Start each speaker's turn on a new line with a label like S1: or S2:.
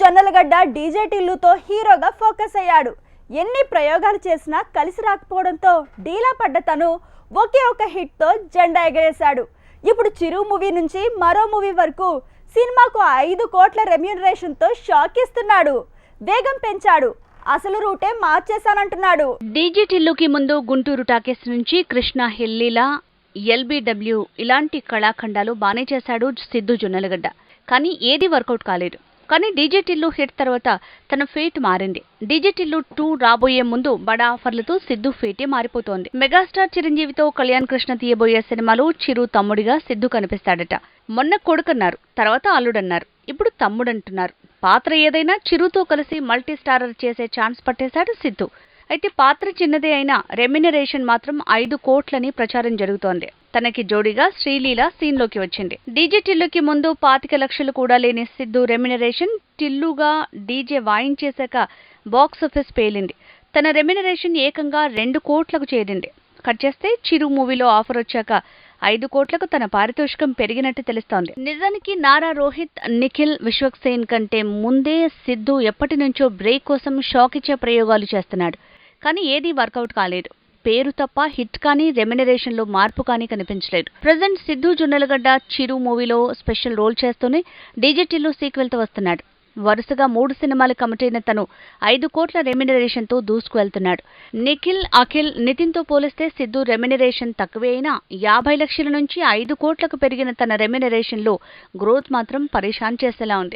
S1: Jonnalagadda DJ టిల్లుతో హీరోగా focus అయ్యాడు. ఎన్ని ప్రయోగాలు చేసినా కలిసి రాకపోవడంతో డీలా పడ్డ తను ఒకే ఒక హిట్తో జెండా ఎగరేశాడు. ఇప్పుడు చిరు మూవీ నుంచి మరో మూవీ వరకు సినిమాకు ఐదు కోట్ల రెమ్యూనరేషన్తో షాక్ ఇస్తున్నాడు. వేగం పెంచాడు. అసలు రూటే మార్చేశానంటున్నాడు.
S2: డీజీటిల్లుకి ముందు గుంటూరు టాకీస్ నుంచి కృష్ణ హిల్లీలా ఎల్బిడబ్ల్యూ ఇలాంటి కళాఖండాలు బానే చేశాడు సిద్ధు జొన్నలగడ్డ. కానీ ఏది వర్కౌట్ కాలేదు. కానీ డీజేటిల్లు హిట్ తర్వాత తన ఫేట్ మారింది. డిజిటిల్లు టూ రాబోయే ముందు బడా ఆఫర్లతో సిద్ధు ఫేటే మారిపోతోంది. మెగాస్టార్ చిరంజీవితో కళ్యాణ్ కృష్ణ తీయబోయే సినిమాలో చిరు తమ్ముడిగా సిద్ధు కనిపిస్తాడట. మొన్న కొడుకన్నారు తర్వాత అల్లుడన్నారు. ఇప్పుడు తమ్ముడంటున్నారు. పాత్ర ఏదైనా చిరుతో కలిసి మల్టీ స్టారర్ చేసే ఛాన్స్ పట్టేశాడు సిద్ధు. అయితే పాత్ర చిన్నదే అయినా రెమ్యునరేషన్ మాత్రం ఐదు కోట్లని ప్రచారం జరుగుతోంది. తనకి జోడీగా శ్రీలీల సీన్లోకి వచ్చింది. డీజే టిల్లుకి ముందు పాతిక లక్షలు కూడా లేని సిద్ధు రెమ్యునరేషన్ టిల్లుగా డీజే వాయించేశాక బాక్స్ ఆఫీస్ పేలింది. తన రెమ్యునరేషన్ ఏకంగా రెండు కోట్లకు చేరింది. కట్ చేస్తే చిరు మూవీలో ఆఫర్ వచ్చాక ఐదు కోట్లకు తన పారితోషికం పెరిగినట్టు తెలుస్తోంది. నిజానికి నారా రోహిత్ నిఖిల్ విశ్వక్సేన్ కంటే ముందే సిద్ధు ఎప్పటి నుంచో బ్రేక్ కోసం షాక్ ఇచ్చే ప్రయోగాలు చేస్తున్నాడు. కానీ ఏదీ వర్కౌట్ కాలేదు. పేరు తప్ప హిట్ కానీ రెమ్యునరేషన్లో మార్పు కానీ కనిపించలేదు. ప్రజెంట్ సిద్ధు జున్నలగడ్డ చిరు మూవీలో స్పెషల్ రోల్ చేస్తూనే డీజేటీలో సీక్వెల్తో వస్తున్నాడు. వరుసగా మూడు సినిమాలు కమిటైన తను ఐదు కోట్ల రెమ్యునరేషన్తో దూసుకువెళ్తున్నాడు. నిఖిల్ అఖిల్ నితిన్తో పోలిస్తే సిద్ధు రెమ్యునరేషన్ తక్కువే అయినా యాభై లక్షల నుంచి ఐదు కోట్లకు పెరిగిన తన రెమ్యునరేషన్లో గ్రోత్ మాత్రం పరేషాన్ చేసేలా ఉంది.